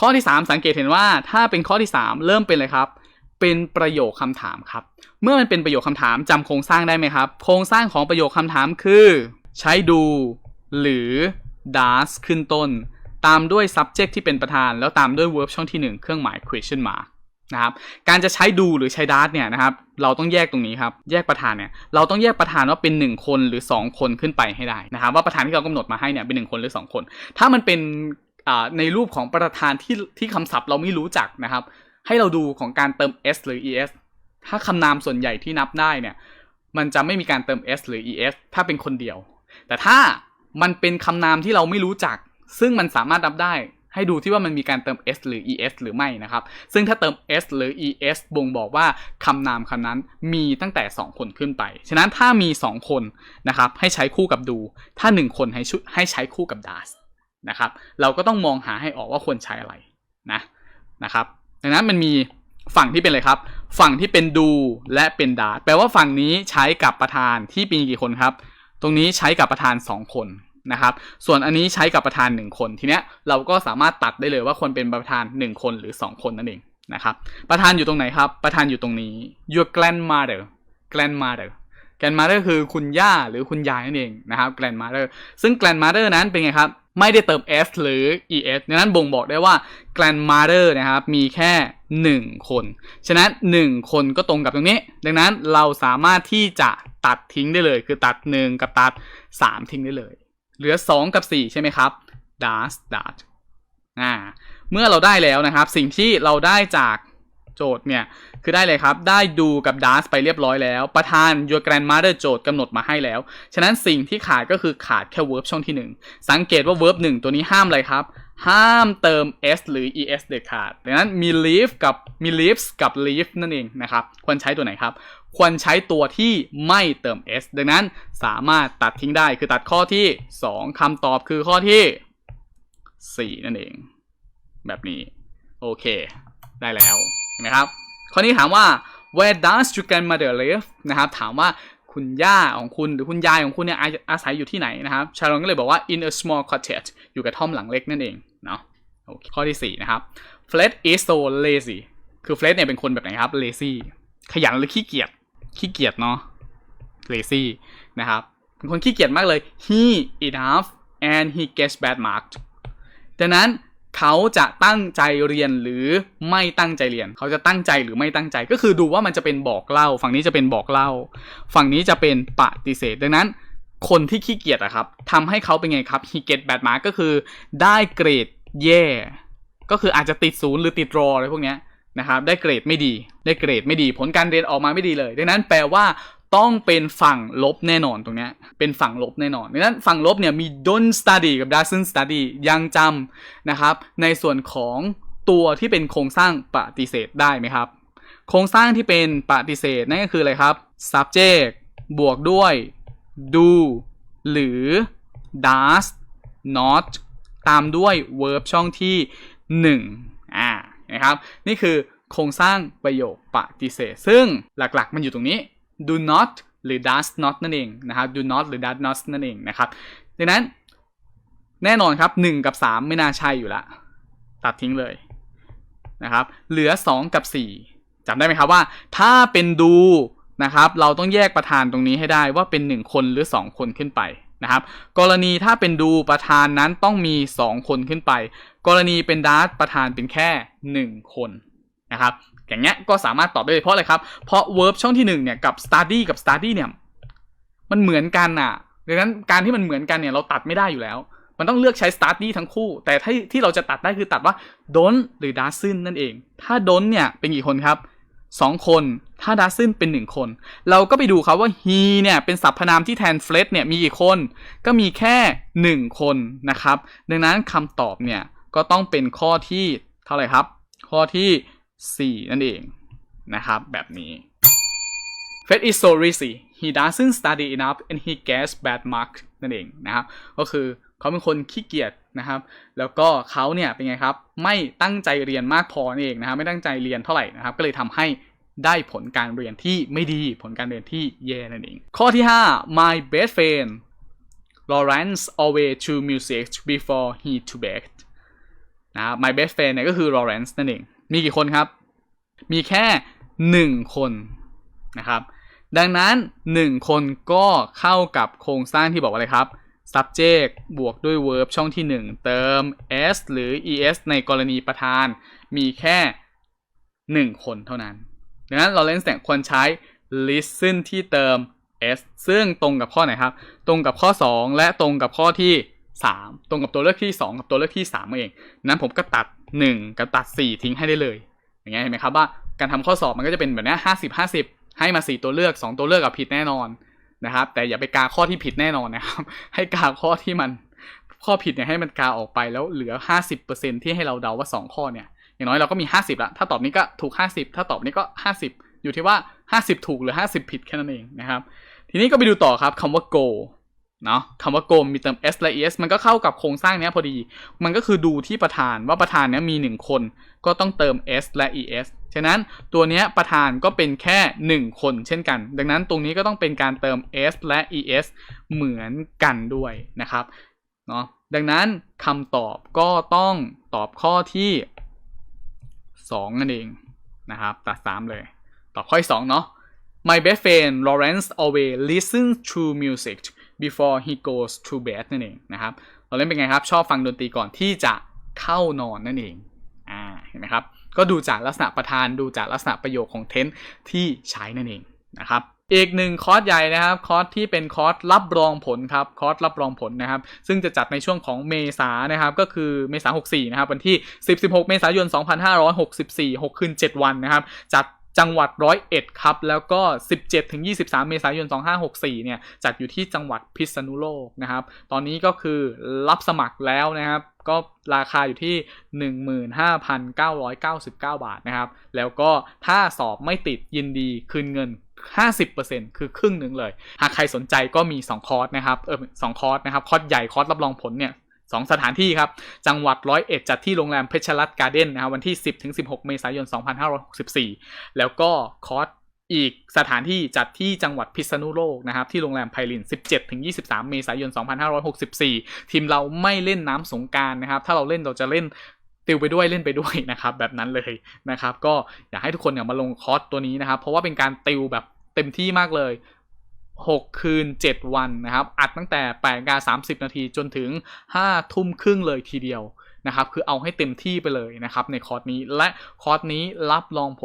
ข้อที่ 3 สังเกตเห็นว่าถ้าเป็นข้อที่ 3 เริ่มเป็นเลยครับ เป็นประโยคคำถามครับ เมื่อมันเป็นประโยคคำถามจำโครงสร้างได้ไหมครับ โครงสร้างของประโยคคำถามคือ ใช้ดู หรือ does ขึ้นต้น ตามด้วย subject ที่เป็นประธาน แล้วตามด้วย verb ช่องที่ 1 เครื่องหมาย question mark นะครับการจะใช้ดูหรือใช้ does เนี่ยนะครับเราต้องแยกตรงนี้ครับแยกประธานเนี่ยเราต้องแยกประธานว่าเป็น 1 คนหรือ 2 คนขึ้นไปให้ได้นะครับว่าประธานที่เรากำหนดมาให้เนี่ยเป็น 1 คนหรือ 2 คน ถ้ามันเป็น ในรูปของประธานที่ที่คำศัพท์เราไม่รู้จักนะครับ ให้เราดูของการเติม s หรือ es ถ้าคำนามส่วนใหญ่ที่นับได้เนี่ย มันจะไม่มีการเติม s หรือ es ถ้าเป็นคนเดียว แต่ถ้ามันเป็นคำนามที่เราไม่รู้จัก ซึ่งมันสามารถนับได้ ให้ดูที่ว่ามันมีการเติม s หรือ es หรือไม่นะครับ ซึ่งถ้าเติม s หรือ es บ่งบอกว่าคำนามคำนั้นมีตั้งแต่ 2 คนขึ้นไป ฉะนั้นถ้ามี 2 คนนะครับให้ใช้คู่กับดู ถ้า 1 คนให้ชุให้ใช้คู่กับ does นะครับ เราก็ต้องมองหาให้ออกว่าควรใช้อะไรนะนะครับดังนั้นมันมีฝั่งที่เป็นอะไรครับ ฝั่งที่เป็นดูและเป็นดาแปลว่าฝั่งนี้ใช้กับประธานที่มีกี่คนครับ ตรงนี้ใช้กับประธาน 2 คนนะครับ ส่วนอันนี้ใช้กับประธาน 1 คน ทีเนี้ยเราก็สามารถตัดได้เลยว่าคนเป็นประธาน 1 คนหรือ 2 คนนั่นเองนะครับ ประธานอยู่ตรงไหนครับ ประธานอยู่ตรงนี้ your grandmother grandmother grandmother คือคุณย่าหรือคุณยายนั่นเองนะครับ grandmother ซึ่ง grandmother นั้นเป็นไงครับ ไม่ได้เติม s หรือ es ดังนั้นบ่งบอกได้ว่า grandmother นะครับมีแค่ 1 คน ฉะนั้น 1 คนก็ตรงกับตรงนี้ ดังนั้นเราสามารถที่จะตัดทิ้งได้เลย คือตัด 1 กับตัด 3 ทิ้งได้เลย เหลือ 2 กับ 4 ใช่ไหมครับ does that อ่าเมื่อเราได้แล้วนะครับ สิ่งที่เราได้จาก โจทย์เนี่ย คือได้เลยครับ ได้ดูกับ does ไปเรียบร้อยแล้ว ประธาน your grandmother โจทย์กำหนดมาให้แล้ว ฉะนั้นสิ่งที่ขาดก็คือขาดแค่ verb ช่องที่ 1 สังเกตว่า verb 1 ตัวนี้ห้ามอะไรครับ ห้ามเติม s หรือ es เด็ดขาดดังนั้นมี live กับมี lives กับ live นั่นเองนะครับ ควรใช้ตัวไหนครับ ควรใช้ตัวที่ไม่เติม s ดังนั้นสามารถตัดทิ้งได้ คือตัดข้อที่ 2คำตอบคือข้อที่ 4 นั่นเอง แบบนี้ โอเค ได้แล้ว เห็นไหมครับข้อนี้ถามว่า where does your grandmother live นะครับ ถามว่าคุณย่าของคุณหรือคุณยายของคุณเนี่ยอาศัยอยู่ที่ไหนนะครับ ชาลอนก็เลยบอกว่า in a small cottage อยู่กระท่อมหลังเล็กนั่นเองเนาะโอเคข้อที่ 4 นะครับ Fred is so lazy คือ Fred เนี่ยเป็นคนแบบไหนครับ lazy ขยันหรือขี้เกียจขี้เกียจเนาะ lazy นะครับเป็นคนขี้เกียจมากเลย he enough and he gets bad marks ดังนั้น เขาจะตั้งใจเรียนหรือไม่ตั้งใจเรียน เขาจะตั้งใจหรือไม่ตั้งใจ ก็คือดูว่ามันจะเป็นบอกเล่า ฝั่งนี้จะเป็นบอกเล่า ฝั่งนี้จะเป็นปฏิเสธดังนั้นคนที่ขี้เกียจอะครับทำให้เขาเป็นไงครับ he get bad mark ก็คือได้เกรดแย่ ก็คืออาจจะติดศูนย์หรือติดรออะไรพวกเนี้ยนะครับ ได้เกรดไม่ดี ได้เกรดไม่ดี ผลการเรียนออกมาไม่ดีเลย ดังนั้นแปลว่า ต้องเป็นฝั่งลบแน่นอนตรงนี้เป็นฝั่งลบแน่นอนดังนั้นฝั่งลบเนี่ยมี don't study กับ doesn't study ยังจำนะครับ ในส่วนของตัวที่เป็นโครงสร้างปฏิเสธได้ไหมครับ โครงสร้างที่เป็นปฏิเสธนั่นก็คืออะไรครับ subject บวกด้วย do หรือ does not ตามด้วย verb ช่องที่ 1 อ่านะครับ นี่คือโครงสร้างประโยคปฏิเสธ ซึ่งหลักๆ มันอยู่ตรงนี้ do not หรือ does not นั่นเองนะครับ do not หรือ does not นั่นเองนะครับดังนั้นแน่นอนครับ 1 กับ 3 ไม่น่าใช่อยู่ละตัดทิ้งเลยนะครับเหลือ 2 กับ 4จำได้ไหมครับว่า ถ้าเป็นดูนะครับเราต้องแยกประธานตรงนี้ให้ได้ว่าเป็น 1 คนหรือ 2 คนขึ้นไปนะครับกรณีถ้าเป็นดูประธานนั้นต้องมี 2 คนขึ้นไป กรณีเป็นดาร์ตประธานเป็นแค่ 1 คนนะครับ อย่างเงี้ยก็สามารถตอบได้เลยเพราะอะไรครับ เพราะ verb ช่องที่1เนี่ยกับ study กับ study เนี่ยมันเหมือนกันอะดังนั้นการที่มันเหมือนกันเนี่ยเราตัดไม่ได้อยู่แล้ว มันต้องเลือกใช้ study ทั้งคู่ แต่ที่ที่เราจะตัดได้คือตัดว่า don't หรือ doesn't นั่นเอง ถ้า don't เนี่ยเป็นกี่คนครับสองคน ถ้า doesn't เป็นหนึ่งคน เราก็ไปดูครับว่า he เนี่ยเป็นสรรพนามที่แทน Fred เนี่ยมีกี่คน ก็มีแค่หนึ่งคนนะครับ ดังนั้นคำตอบเนี่ยก็ต้องเป็นข้อที่เท่าไหร่ครับ ข้อที่ 4นั่นเองนะครับแบบนี้ Fred is so lazy he doesn't study enough and he gets bad marks นั่นเองนะครับก็คือเขาเป็นคนขี้เกียจนะครับ แล้วก็เขาเนี่ยเป็นไงครับ ไม่ตั้งใจเรียนมากพอนั่นเองนะครับไม่ตั้งใจเรียนเท่าไหร่นะครับ ก็เลยทำให้ได้ผลการเรียนที่ไม่ดีผลการเรียนที่แย่นั่นเอง ข้อที่ 5 my best friend Lawrence always to music before he to bed นะครับ my best friend เนี่ยก็คือ Lawrence นั่นเอง มีกี่คนครับ มีแค่หนึ่งคนนะครับ ดังนั้น 1 คนก็เข้ากับโครงสร้างที่บอกว่าอะไรครับ subject บวกด้วย verb ช่องที่ 1 เติม s หรือ es ในกรณีประธาน มีแค่ 1 คนเท่านั้น ดังนั้น Lawrence เนี่ยควรใช้ listen ที่เติม s ซึ่งตรงกับข้อไหนครับ ตรงกับข้อ 2 และตรงกับข้อที่ 3 ตรงกับตัวเลือกที่ 2 กับตัวเลือกที่3เอง นั้นผมก็ตัด 1 กับตัด 4 ทิ้งให้ได้เลย อย่างเงี้ยเห็นไหมครับว่าการทำข้อสอบมันก็จะเป็นแบบนี้ย50 50ให้มา 4 ตัวเลือก 2 ตัวเลือกกับผิดแน่นอนนะครับ แต่อย่าไปกาข้อที่ผิดแน่นอนนะครับ ให้กาข้อที่มันข้อผิดเนี่ยให้มันกาออกไปแล้วเหลือ 50%ที่ให้เราเดาว่า 2 ข้อเนี่ยอย่างน้อยเราก็มี 50ละถ้าตอบนี้ก็ถูก 50 ถ้าตอบนี้ก็ 50 อยู่ที่ว่า 50 ถูกหรือ 50 ผิดแค่นั้นเองนะครับ ทีนี้ก็ไปดูต่อครับคำว่า go เนาะคำว่า go มีเติม s และ es มันก็เข้ากับโครงสร้างเนี้ยพอดี มันก็คือดูที่ประธานว่าประธานเนี้ยมี 1 คน ก็ต้องเติม s และ es ฉะนั้นตัวเนี้ยประธานก็เป็นแค่ 1 คนเช่นกัน ดังนั้นตรงนี้ก็ต้องเป็นการเติม s และ es เหมือนกันด้วยนะครับเนาะดังนั้นคำตอบก็ต้องตอบข้อที่ 2 นั่นเองนะครับ ตัด 3 เลย ตอบข้อที่2เนาะ My best friend Lawrence always listens to music before he goes to bed นั่นเองนะครับเราเล่นเป็นไงครับ ชอบฟังดนตรีก่อนที่จะเข้านอนนั่นเองอ่าเห็นไหมครับ ก็ดูจากลักษณะประธานดูจากลักษณะประโยคของเทนที่ใช้นั่นเองนะครับอีกหนึ่งคอร์สใหญ่นะครับคอร์สที่เป็นคอร์สรับรองผลครับคอร์สรับรองผลนะครับ ซึ่งจะจัดในช่วงของเมษานะครับ ก็คือเมษา64 นะครับ วันที่ 10-16 เมษายน 2564 6 คืน 7 วันนะครับ จัด จังหวัดร้อยเอ็ดครับ แล้วก็ 17-23 เมษายน 2564 เนี่ย จัดอยู่ที่จังหวัดพิษณุโลกนะครับ ตอนนี้ก็คือรับสมัครแล้วนะครับ ก็ราคาอยู่ที่ 15,999 บาทนะครับ แล้วก็ถ้าสอบไม่ติดยินดีคืนเงิน 50%คือครึ่งหนึ่งเลย หากใครสนใจก็มี 2 คอร์สนะครับ เออสองคอร์สนะครับ คอร์สใหญ่ คอร์สรับรองผลเนี่ย สองสถานที่ครับ จังหวัดร้อยเอ็ดจัดที่โรงแรมเพชรรัตน์การ์เด้นนะครับวันที่ 10-16 เมษายน 2564 แล้วก็คอร์สอีกสถานที่จัดที่จังหวัดพิษณุโลกนะครับที่โรงแรมไพลิน 17-23 เมษายน 2564 ทีมเราไม่เล่นน้ำสงการนะครับ ถ้าเราเล่นเราจะเล่นติวไปด้วยเล่นไปด้วยนะครับแบบนั้นเลยนะครับ ก็อยากให้ทุกคนเนี่ยมาลงคอร์สตัวนี้นะครับ เพราะว่าเป็นการติวแบบเต็มที่มากเลย 6 คืน 7 วันนะครับ อัดตั้งแต่8นาฬิกา30 นาทีจนถึง 5 ทุ่มครึ่งเลยทีเดียวนะครับ คือเอาให้เต็มที่ไปเลยนะครับในคอร์สนี้ และคอร์สนี้รับรองผล